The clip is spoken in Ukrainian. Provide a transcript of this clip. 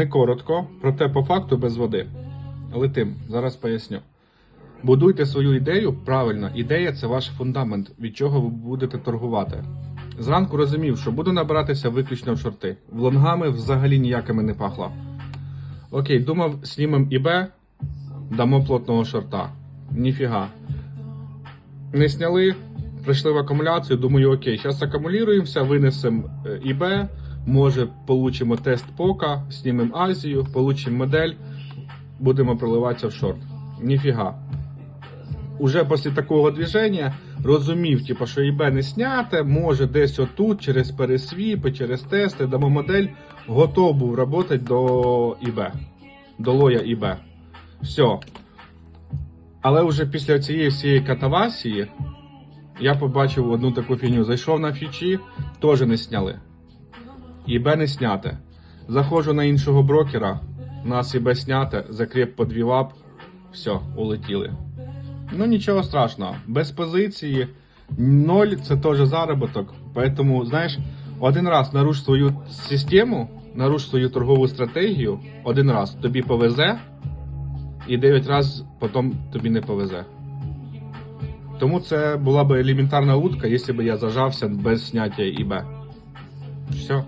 Не коротко, проте по факту без води. Летим, зараз поясню. Будуйте свою ідею правильно. Ідея це ваш фундамент, від чого ви будете торгувати. Зранку розумів, що буду набиратися виключно в шорти. В лонгами взагалі ніякими не пахло. Окей, думав, знімем ІБ, дамо плотного шорта. Ніфіга. Не сняли, прийшли в акумуляцію, думаю, окей, зараз акумулюємося, винесемо е, ІБ, може получимо тест пока, знімемо Азію, получимо модель, будемо проливатися в шорт. Ніфіга. Уже після такого движення розумів, типу, що ІБ не сняте, може десь отут, через пересвіпи, через тести, дамо модель, готов був працювати до ІБ, до лоя ІБ. Все. Але вже після цієї всієї катавасії я побачив одну таку фігню. Зайшов на фічі, теж не сняли. ІБ не сняте. Заходжу на іншого брокера, нас ІБ сняте, закреп подвівап, все, улетіли. Ну нічого страшного, без позиції, ноль це теж заробіток. Поэтому, знаєш, один раз наруш свою систему, наруш свою торгову стратегію, один раз тобі повезе, і 9 разів потім тобі не повезе. Тому це була б елементарна утка, якщо б я зажався без зняття ІБ. Все.